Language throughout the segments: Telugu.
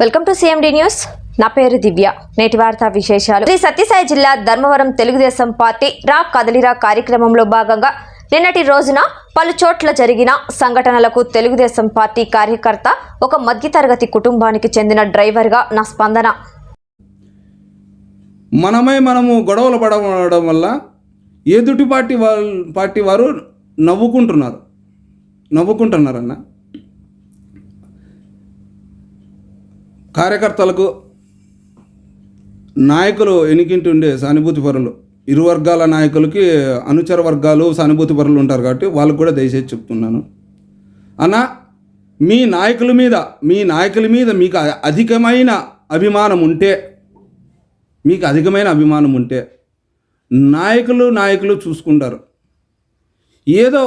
Welcome to CMD news. నా పేరు దివ్య. నేటి వార్తా విశేషాలు. శ్రీ సత్యసాయి జిల్లా ధర్మవరం తెలుగుదేశం పార్టీ రా కదలిరా కార్యక్రమంలో భాగంగా నిన్నటి రోజున పలు చోట్ల జరిగిన సంఘటనలకు తెలుగుదేశం పార్టీ కార్యకర్త ఒక మధ్యతరగతి కుటుంబానికి చెందిన డ్రైవర్గా నా స్పందన. మనమై మనము గొడవలు పడడం వల్ల ఎదుటి పార్టీ వాళ్ళు పార్టీ వారు నవ్వుకుంటున్నారు. నవ్వుకుంటున్నారన్న. కార్యకర్తలకు నాయకులు ఎన్నికింటి ఉండే సానుభూతి పరులు. ఇరు వర్గాల నాయకులకి అనుచర వర్గాలు సానుభూతి పరులు ఉంటారు కాబట్టి వాళ్ళకు కూడా దయచేసి చెప్తున్నాను. అన్న మీ నాయకుల మీద మీ నాయకుల మీద మీకు అధికమైన అభిమానం ఉంటే మీకు అధికమైన అభిమానం ఉంటే నాయకులు నాయకులు చూసుకుంటారు. ఏదో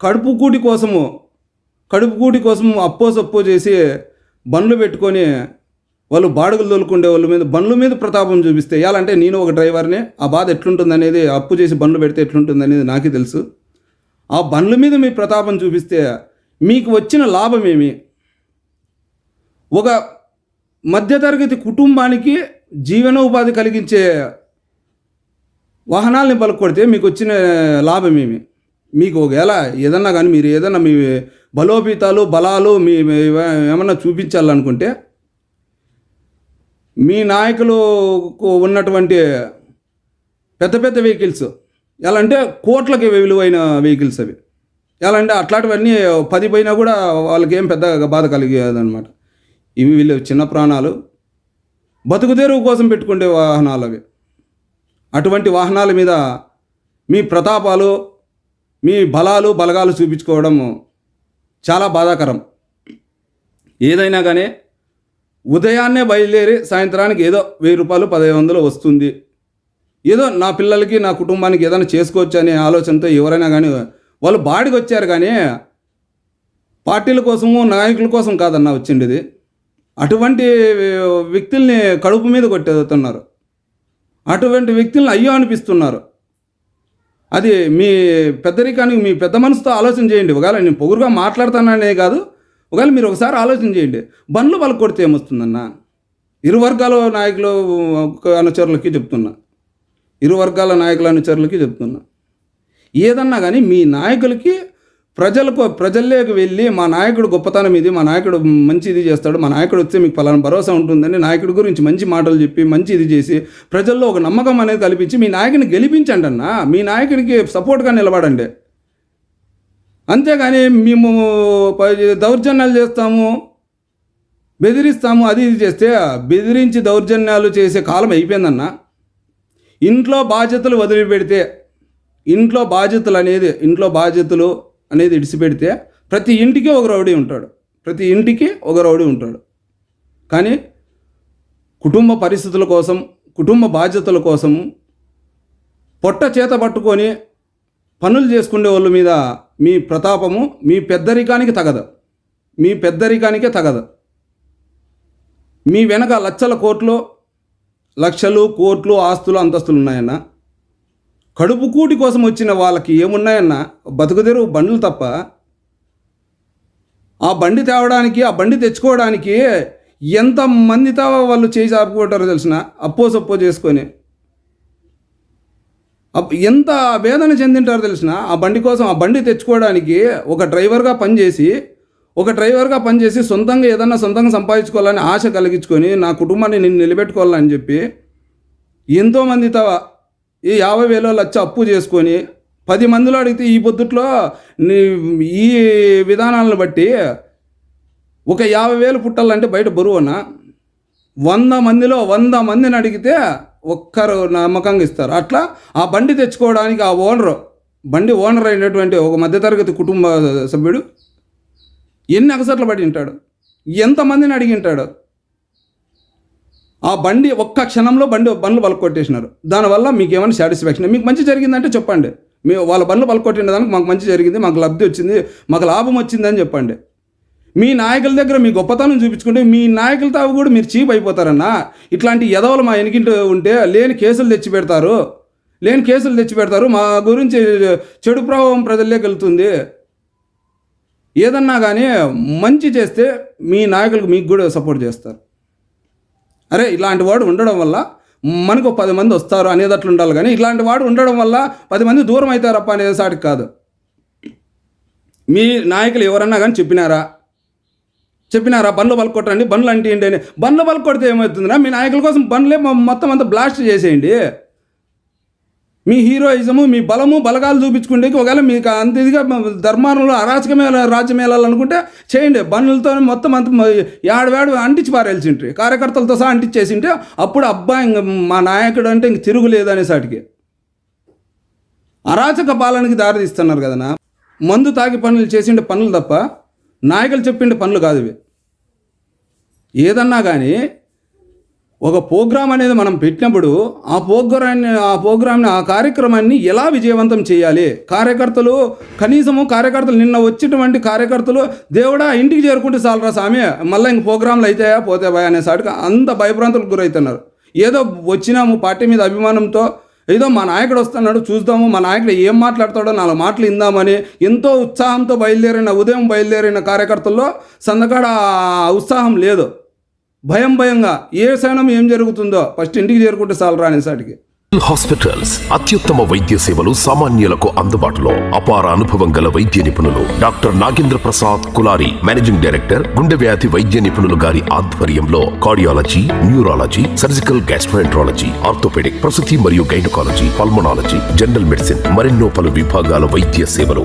కడుపుకూటి కోసము కడుపుకూటి కోసము అప్పో సప్పో చేసి బండ్లు పెట్టుకొని వాళ్ళు బాడుగులు తోలుకుండే వాళ్ళ మీద బండ్ల మీద ప్రతాపం చూపిస్తే ఎలాంటే నేను ఒక డ్రైవర్ని ఆ బాధ ఎట్లుంటుంది అనేది అప్పు చేసి బండ్లు పెడితే ఎట్లుంటుంది అనేది నాకే తెలుసు. ఆ బండ్ల మీద మీ ప్రతాపం చూపిస్తే మీకు వచ్చిన లాభం ఏమి? ఒక మధ్యతరగతి కుటుంబానికి జీవనోపాధి కలిగించే వాహనాలని పలుకొడితే మీకు వచ్చిన లాభం ఏమి? మీకు ఒకవేళ ఏదన్నా కానీ మీరు ఏదన్నా మీ బలోపేతాలు బలాలు మీ మీ ఏమన్నా చూపించాలనుకుంటే మీ నాయకులకు ఉన్నటువంటి పెద్ద పెద్ద వెహికల్స్. ఎలా అంటే కోట్లకి విలువైన వెహికల్స్ అవి. ఎలా అంటే అట్లాంటివన్నీ పది పోయినా కూడా వాళ్ళకి ఏం పెద్ద బాధ కలిగేదన్నమాట. ఇవి వీళ్ళు చిన్న ప్రాణాలు. బతుకుదేరువు కోసం పెట్టుకునే వాహనాలు అవి. అటువంటి వాహనాల మీద మీ ప్రతాపాలు మీ బలాలు బలగాలు చూపించుకోవడం చాలా బాధాకరం. ఏదైనా కానీ ఉదయాన్నే బయలుదేరి సాయంత్రానికి ఏదో వెయ్యి రూపాయలు పదిహేను వందలు వస్తుంది. ఏదో నా పిల్లలకి నా కుటుంబానికి ఏదైనా చేసుకోవచ్చు అనే ఆలోచనతో ఎవరైనా కానీ వాళ్ళు బాడికి వచ్చారు కానీ పార్టీల కోసము నాయకుల కోసం కాదన్నా వచ్చిండేది. అటువంటి వ్యక్తుల్ని కడుపు మీద కొట్టేస్తున్నారు. అటువంటి వ్యక్తుల్ని అయ్యో అనిపిస్తున్నారు. అది మీ పెద్దరికానికి మీ పెద్ద మనసుతో ఆలోచన చేయండి. ఒకవేళ నేను పొగురుగా మాట్లాడతాననే కాదు ఒకవేళ మీరు ఒకసారి ఆలోచన చేయండి బండ్లు వాళ్ళు కొడితే ఏమొస్తుందన్న? ఇరు వర్గాల నాయకులు అనుచరులకి చెప్తున్నా. ఇరు వర్గాల నాయకుల అనుచరులకి చెప్తున్నా. ఏదన్నా కానీ మీ నాయకులకి ప్రజలకు ప్రజల్లోకి వెళ్ళి మా నాయకుడు గొప్పతనం ఇది మా నాయకుడు మంచి ఇది చేస్తాడు మా నాయకుడు వస్తే మీకు పలానా భరోసా ఉంటుందని నాయకుడి గురించి మంచి మాటలు చెప్పి మంచి ఇది చేసి ప్రజల్లో ఒక నమ్మకం అనేది కల్పించి మీ నాయకుని గెలిపించండి అన్న. మీ నాయకుడికి సపోర్ట్గా నిలబడండి. అంతేగాని మేము దౌర్జన్యాలు చేస్తాము బెదిరిస్తాము అది ఇది చేస్తే బెదిరించి దౌర్జన్యాలు చేసే కాలం అయిపోయిందన్న. ఇంట్లో బాధ్యతలు వదిలిపెడితే ఇంట్లో బాధ్యతలు అనేది ఇంట్లో బాధ్యతలు అనేది ఇడిచిపెడితే ప్రతి ఇంటికి ఒక రౌడీ ఉంటాడు. ప్రతి ఇంటికి ఒక రౌడీ ఉంటాడు. కానీ కుటుంబ పరిస్థితుల కోసం కుటుంబ బాధ్యతల కోసం పొట్ట చేత పట్టుకొని పనులు చేసుకునే వాళ్ళ మీద మీ ప్రతాపము మీ పెద్దరికానికి తగదు. మీ పెద్దరికానికే తగదు. మీ వెనక లక్షల కోట్లు లక్షలు కోట్లు ఆస్తులు అంతస్తులు ఉన్నాయన్న కడుపు కూటి కోసం వచ్చిన వాళ్ళకి ఏమున్నాయన్న బతుకుదెరువు బండ్లు తప్ప ఆ బండి తేవడానికి ఆ బండి తెచ్చుకోవడానికి ఎంత మందితో వాళ్ళు చేసి ఆపుకుంటారో తెలిసిన అప్పో సప్పో చేసుకొని ఎంత వేదన చెందింటారో తెలిసిన ఆ బండి కోసం ఆ బండి తెచ్చుకోవడానికి ఒక డ్రైవర్గా పనిచేసి ఒక డ్రైవర్గా పనిచేసి సొంతంగా ఏదన్నా సొంతంగా సంపాదించుకోవాలని ఆశ కలిగించుకొని నా కుటుంబాన్ని నేను నిలబెట్టుకోవాలని చెప్పి ఎంతోమందితో ఈ యాభై వేలో లక్ష అప్పు చేసుకొని పది మందిలో అడిగితే ఈ పొద్దుట్లో నీ- ఈ విధానాలను బట్టి ఒక యాభై వేలు పుట్టాలంటే బయట బరువునా వంద మందిలో వంద మందిని అడిగితే ఒక్కరు నమ్మకంగా ఇస్తారు. అట్లా ఆ బండి తెచ్చుకోవడానికి ఆ ఓనర్ బండి ఓనర్ అయినటువంటి ఒక మధ్యతరగతి కుటుంబ సభ్యుడు ఎన్ని అగసట్లు పడి ఉంటాడు? ఎంతమందిని అడిగి ఉంటాడు? ఆ బండి ఒక్క క్షణంలో బండి బండ్లు పలకొట్టేసినారు దానివల్ల మీకు ఏమైనా సాటిస్ఫాక్షన్ మీకు మంచి జరిగిందంటే చెప్పండి. మీ వాళ్ళ బండ్లు పలకొట్టిన దానికి మాకు మంచి జరిగింది మాకు లబ్ధి వచ్చింది మాకు లాభం వచ్చిందని చెప్పండి. మీ నాయకుల దగ్గర మీ గొప్పతనం చూపించుకుంటే మీ నాయకులతో కూడా మీరు చీప్ అయిపోతారన్నా. ఇట్లాంటి ఎదవలు మా ఎనికింటి ఉంటే లేని కేసులు తెచ్చి పెడతారు. లేని కేసులు తెచ్చి పెడతారు. మా గురించి చెడు ప్రభావం ప్రజల్లోకి వెళ్తుంది. ఏదన్నా కానీ మంచి చేస్తే మీ నాయకులకు మీకు కూడా సపోర్ట్ చేస్తారు. అరే ఇలాంటి వాడు ఉండడం వల్ల మనకు ఒక పది మంది వస్తారు అనేది అట్లా ఉండాలి కానీ ఇలాంటి వాడు ఉండడం వల్ల పది మంది దూరం అవుతారప్ప అనేది సాటికి కాదు. మీ నాయకులు ఎవరన్నా కానీ చెప్పినారా? చెప్పినారా బండ్లు పలుకొట్టండి బండ్లు అంటే ఏంటి అని బండ్లు పలుకొడితే ఏమవుతుందిరా? మీ నాయకుల కోసం బండ్లే మొత్తం అంతా బ్లాస్ట్ చేసేయండి. మీ హీరోయిజము మీ బలము బలగాలు చూపించుకుంటే ఒకవేళ మీకు అంత ఇదిగా ధర్మారంలో అరాచకమే రాజ్యం వెళ్ళాలనుకుంటే చేయండి. బండ్లతో మొత్తం అంత ఏడవేడు అంటించి పారేల్సింట్రి కార్యకర్తలతో సహా అంటించేసింటే అప్పుడు అబ్బా ఇంక మా నాయకుడు అంటే ఇంక తిరుగులేదు అనేసాటికి అరాచక పాలనకి దారితీస్తున్నారు కదనా? మందు తాగి పనులు చేసిండే పనులు తప్ప నాయకులు చెప్పిండే పనులు కాదు ఇవి. ఏదన్నా కానీ ఒక ప్రోగ్రాం అనేది మనం పెట్టినప్పుడు ఆ ప్రోగ్రాన్ని ఆ ప్రోగ్రామ్ని ఆ కార్యక్రమాన్ని ఎలా విజయవంతం చేయాలి? కార్యకర్తలు కనీసము కార్యకర్తలు నిన్న వచ్చినటువంటి కార్యకర్తలు దేవుడా ఇంటికి చేరుకుంటే చాలరా స్వామి? మళ్ళీ ఇంక ప్రోగ్రాంలు అయితాయా పోతే భయ అనేసాటికి అంత భయభ్రాంతులకు గురవుతున్నారు. ఏదో వచ్చినాము పార్టీ మీద అభిమానంతో ఏదో మా నాయకుడు వస్తున్నాడు చూద్దాము మా నాయకుడు ఏం మాట్లాడతాడో నాలుగు మాటలు ఇందామని ఎంతో ఉత్సాహంతో బయలుదేరిన ఉదయం బయలుదేరిన కార్యకర్తల్లో సందకాడ ఉత్సాహం లేదు. భయం భయంగా ఏ క్షణం ఏం జరుగుతుందో ఫస్ట్ ఇంటికి చేరుకుంటే చాలు అనేసాటికి హాస్పిటల్స్ అత్యుత్తమ వైద్య సేవలు సామాన్యులకు అందుబాటులో. అపార అనుభవం గల వైద్య నిపుణులు doctor Nagendra Prasad Kulari managing director గుండె వ్యాధి వైద్య నిపుణులు గారి ఆధ్వర్యంలో cardiology neurology surgical gastroenterology orthopaedic ప్రసూతి మరియు గైనకాలజీ పల్మనాలజీ జనరల్ మెడిసిన్ మరెన్నో పలు విభాగాల వైద్య సేవలు